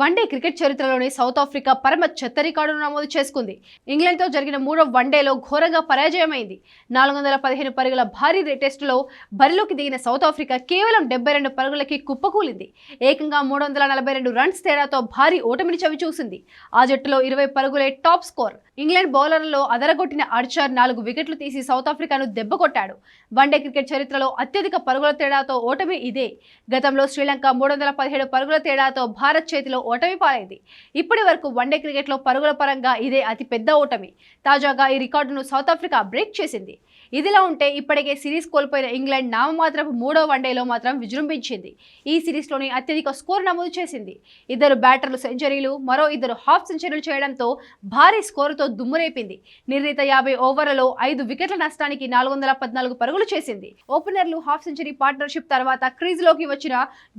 One day cricket చరిత్రలోనే South Africa పరమ చెత్త రికార్డును నమోదు చేసుకుంది. ఇంగ్లాండ్తో జరిగిన మూడో వన్డేలో ఘోరంగా పరాజయమైంది. నాలుగు వందల పదిహేను పరుగుల భారీ టెస్టులో బరిలోకి దిగిన సౌత్ ఆఫ్రికా కేవలం డెబ్బై రెండు పరుగులకి కుప్పకూలింది. ఏకంగా మూడు వందల నలభై రెండు రన్స్ తేడాతో భారీ ఓటమిని చవిచూసింది. ఆ జట్టులో ఇరవై పరుగులే టాప్ స్కోర్. ఇంగ్లాండ్ బౌలర్లలో అదరగొట్టిన ఆర్చర్ నాలుగు వికెట్లు తీసి సౌత్ ఆఫ్రికాను దెబ్బకొట్టాడు. వన్డే క్రికెట్ చరిత్రలో అత్యధిక పరుగుల తేడాతో ఓటమి ఇదే. గతంలో శ్రీలంక మూడు వందల పదిహేడు పరుగుల తేడాతో భారత్ చేతిలో ఓటమి పాలైంది. ఇప్పటి వరకు వన్డే క్రికెట్లో పరుగుల పరంగా ఇదే అతి పెద్ద ఓటమి. తాజాగా ఈ రికార్డును సౌత్ ఆఫ్రికా బ్రేక్ చేసింది. ఇదిలా ఉంటే ఇప్పటికే సిరీస్ కోల్పోయిన ఇంగ్లాండ్ నామమాత్రపు మూడో వన్డేలో మాత్రం విజృంభించింది. ఈ సిరీస్లోని అత్యధిక స్కోర్ నమోదు చేసింది. ఇద్దరు బ్యాటర్లు సెంచరీలు మరో ఇద్దరు హాఫ్ సెంచరీలు చేయడంతో భారీ స్కోరుతో దుమ్మురేపింది. నిర్ణీత యాభై ఓవర్లలో ఐదు వికెట్ల నష్టానికి నాలుగు వందల పద్నాలుగు పరుగులు చేసింది. ఓపెనర్లు హాఫ్ సెంచరీ పార్ట్నర్షిప్ తర్వాత క్రీజ్లోకి వచ్చిన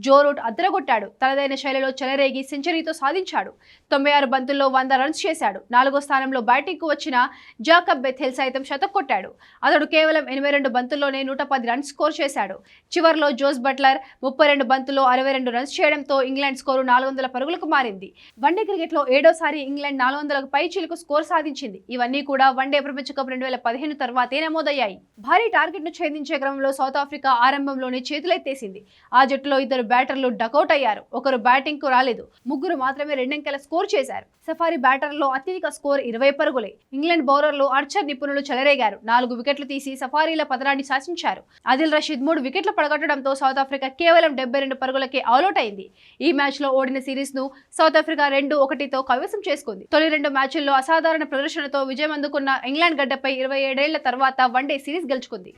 జో రూట్ అద్దరగొట్టాడు. తనదైన శైలిలో చెలరేగి సెంచరీతో సాధించాడు. తొంభై ఆరు బంతుల్లో వంద రన్స్ చేశాడు. నాలుగో స్థానంలో బ్యాటింగ్కు వచ్చిన జాకబ్ బెథెల్ సైతం శతక్ కొట్టాడు. అతడు కేవలం ఎనభై రెండు బంతుల్లోనే నూట పది రన్స్ స్కోర్ చేశాడు. చివర్లో జోస్ బట్లర్ ముప్పై రెండు బంతుల్లో అరవై రెండు రన్స్ చేయడంతో ఇంగ్లాండ్ స్కోరు నాలుగు వందల పరుగులకు మారింది. వన్డే క్రికెట్లో ఏడోసారి ఇంగ్లాండ్ నాలుగు వందలకు పై చిలుకు స్కోర్ సాధించింది. ఇవన్నీ కూడా వన్డే ప్రపంచ కప్ రెండు వేల పదిహేను తర్వాతే నమోదయ్యాయి. భారీ టార్గెట్ను ఛేదించే క్రమంలో సౌత్ ఆఫ్రికా ఆరంభంలోనే చేతులెత్తేసింది. ఆ జట్టులో ఇద్దరు బ్యాటర్లు డకౌట్ అయ్యారు. ఒకరు బ్యాటింగ్కు రాలేదు. ముగ్గురు మాత్రమే రెండంకెల స్కోర్ చేశారు. సఫారీ బ్యాటర్లో అత్యధిక స్కోర్ ఇరవై పరుగులే. ఇంగ్లాండ్ బౌలర్లు ఆర్చర్ నిపుణులు చెలరేగారు. నాలుగు వికెట్లు తీసి సఫారీల పతనాన్ని శాసించారు. ఆదిల్ రషీద్ మూడు వికెట్లు పడగొట్టడంతో సౌత్ ఆఫ్రికా కేవలం డెబ్బై రెండు పరుగులకే అవుట్ అయింది. ఈ మ్యాచ్లో ఓడిన సిరీస్ను సౌత్ ఆఫ్రికా రెండు ఒకటితో కైవసం చేసుకుంది. తొలి రెండు మ్యాచ్ల్లో అసాధారణ ప్రదర్శనతో విజయం అందుకున్న ఇంగ్లాండ్ గడ్డపై ఇరవై ఏడేళ్ళ తర్వాత వన్డే సిరీస్ గెలుచుకుంది.